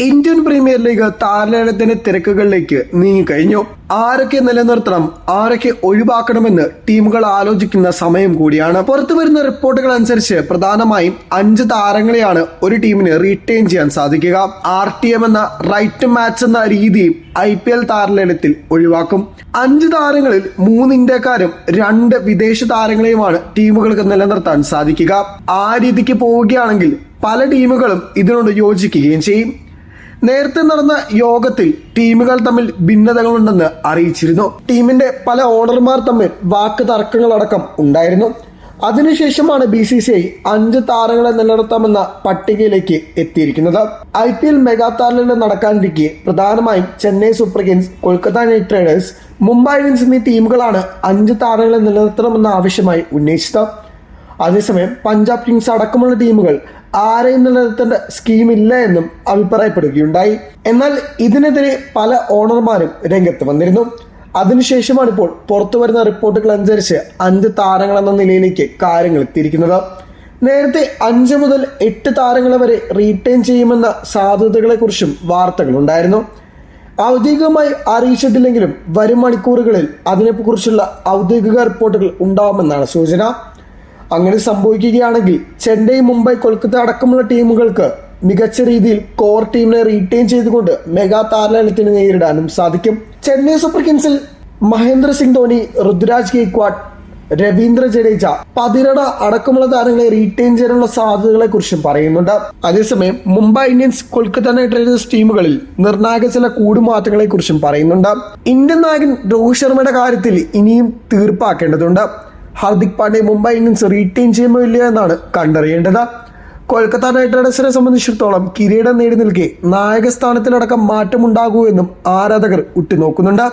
Indian premier League താരലേലത്തിന്റെ തിരക്കുകളിലേക്ക് നീങ്ങിക്കഴിഞ്ഞു ആരൊക്കെ നിലനിർത്തണം ആരൊക്കെ ഒഴിവാക്കണമെന്ന് ടീമുകൾ ആലോചിക്കുന്ന സമയം കൂടിയാണ്. പുറത്തു വരുന്ന റിപ്പോർട്ടുകൾ അനുസരിച്ച് പ്രധാനമായും അഞ്ച് താരങ്ങളെയാണ് ഒരു ടീമിന് റീറ്റെയിൻ ചെയ്യാൻ സാധിക്കുക. ആർ ടി എം എന്ന റൈറ്റ് മാച്ച് എന്ന രീതി ഐ പി എൽ താരലേലത്തിൽ ഒഴിവാക്കും. അഞ്ച് താരങ്ങളിൽ മൂന്ന് ഇന്ത്യക്കാരും രണ്ട് വിദേശ താരങ്ങളെയുമാണ് ടീമുകൾക്ക് നിലനിർത്താൻ സാധിക്കുക. ആ രീതിക്ക് പോവുകയാണെങ്കിൽ പല ടീമുകളും ഇതിനോട് യോജിക്കുകയും ചെയ്യും. നേരത്തെ നടന്ന യോഗത്തിൽ ടീമുകൾ തമ്മിൽ ഭിന്നതകളുണ്ടെന്ന് അറിയിച്ചിരുന്നു. ടീമിന്റെ പല ഓണർമാർ തമ്മിൽ വാക്ക് തർക്കങ്ങളടക്കം ഉണ്ടായിരുന്നു. അതിനുശേഷമാണ് ബി സി സി ഐ അഞ്ച് താരങ്ങളെ നിലനിർത്താമെന്ന പട്ടികയിലേക്ക് എത്തിയിരിക്കുന്നത്. ഐ പി എൽ മെഗാ താരങ്ങളിൽ നടക്കാനിരിക്കെ പ്രധാനമായും Chennai super kings Kolkata knight riders Mumbai Indians എന്നീ ടീമുകളാണ് അഞ്ച് താരങ്ങളെ നിലനിർത്തണമെന്ന ആവശ്യമായി ഉന്നയിച്ചത്. അതേസമയം പഞ്ചാബ് കിങ്സ് അടക്കമുള്ള ടീമുകൾ ആരെയും നിലനിർത്തേണ്ട സ്കീം ഇല്ല എന്നും അഭിപ്രായപ്പെടുകയുണ്ടായി. എന്നാൽ ഇതിനെതിരെ പല ഓണർമാരും രംഗത്ത് വന്നിരുന്നു. അതിനുശേഷമാണ് ഇപ്പോൾ പുറത്തു വരുന്ന റിപ്പോർട്ടുകൾ അനുസരിച്ച് അഞ്ച് താരങ്ങൾ എന്ന നിലയിലേക്ക് കാര്യങ്ങൾ എത്തിയിരിക്കുന്നത്. നേരത്തെ അഞ്ച് മുതൽ എട്ട് താരങ്ങളെ വരെ റീറ്റെയിൻ ചെയ്യുമെന്ന സാധ്യതകളെക്കുറിച്ചും വാർത്തകളുണ്ടായിരുന്നു. ഔദ്യോഗികമായി അറിയിച്ചിട്ടില്ലെങ്കിലും വരും മണിക്കൂറുകളിൽ അതിനെക്കുറിച്ചുള്ള ഔദ്യോഗിക റിപ്പോർട്ടുകൾ ഉണ്ടാവുമെന്നാണ് സൂചന. അങ്ങനെ സംഭവിക്കുകയാണെങ്കിൽ ചെന്നൈ മുംബൈ കൊൽക്കത്ത അടക്കമുള്ള ടീമുകൾക്ക് മികച്ച രീതിയിൽ കോർ ടീമിനെ റീറ്റെയിൻ ചെയ്തുകൊണ്ട് മെഗാ താരലത്തിന് നേരിടാനും സാധിക്കും. ചെന്നൈ സൂപ്പർ കിങ്സിൽ മഹേന്ദ്ര സിംഗ് ധോണി ഋതുരാജ് ഗെയ്ക്വാഡ് രവീന്ദ്ര ജഡേജ പതിരട അടക്കമുള്ള താരങ്ങളെ റീറ്റെയിൻ ചെയ്യാനുള്ള സാധ്യതകളെ കുറിച്ചും പറയുന്നുണ്ട്. അതേസമയം Mumbai Indians Kolkata knight riders ടീമുകളിൽ നിർണായക ചില കൂടുമാറ്റങ്ങളെ കുറിച്ചും പറയുന്നുണ്ട്. ഇന്ത്യൻ നായകൻ രോഹിത് ശർമ്മയുടെ കാര്യത്തിൽ ഇനിയും തീർപ്പാക്കേണ്ടതുണ്ട്. ഹാർദിക് പാണ്ഡ്യ മുംബൈ ഇന്ത്യൻസ് റീറ്റെയിൻ ചെയ്യുമോ ഇല്ലയോ എന്നാണ് കണ്ടറിയേണ്ടത്. കൊൽക്കത്ത നൈറ്റ് റൈഡേഴ്സിനെ സംബന്ധിച്ചിടത്തോളം കിരീടം നേടി നിൽക്കെ നായക സ്ഥാനത്തിലടക്കം മാറ്റമുണ്ടാകൂ എന്നും ആരാധകർ ഉറ്റുനോക്കുന്നുണ്ട്.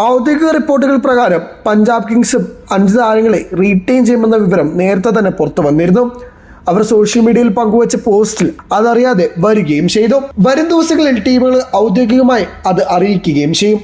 ഔദ്യോഗിക റിപ്പോർട്ടുകൾ പ്രകാരം പഞ്ചാബ് കിങ്സ് അഞ്ച് താരങ്ങളെ റീറ്റെയിൻ ചെയ്യുമെന്ന വിവരം നേരത്തെ തന്നെ പുറത്തു വന്നിരുന്നു. അവർ സോഷ്യൽ മീഡിയയിൽ പങ്കുവച്ച പോസ്റ്റിൽ അതറിയാതെ വരികയും ചെയ്തു. വരും ദിവസങ്ങളിൽ ടീമുകൾ ഔദ്യോഗികമായി അത് അറിയിക്കുകയും ചെയ്യും.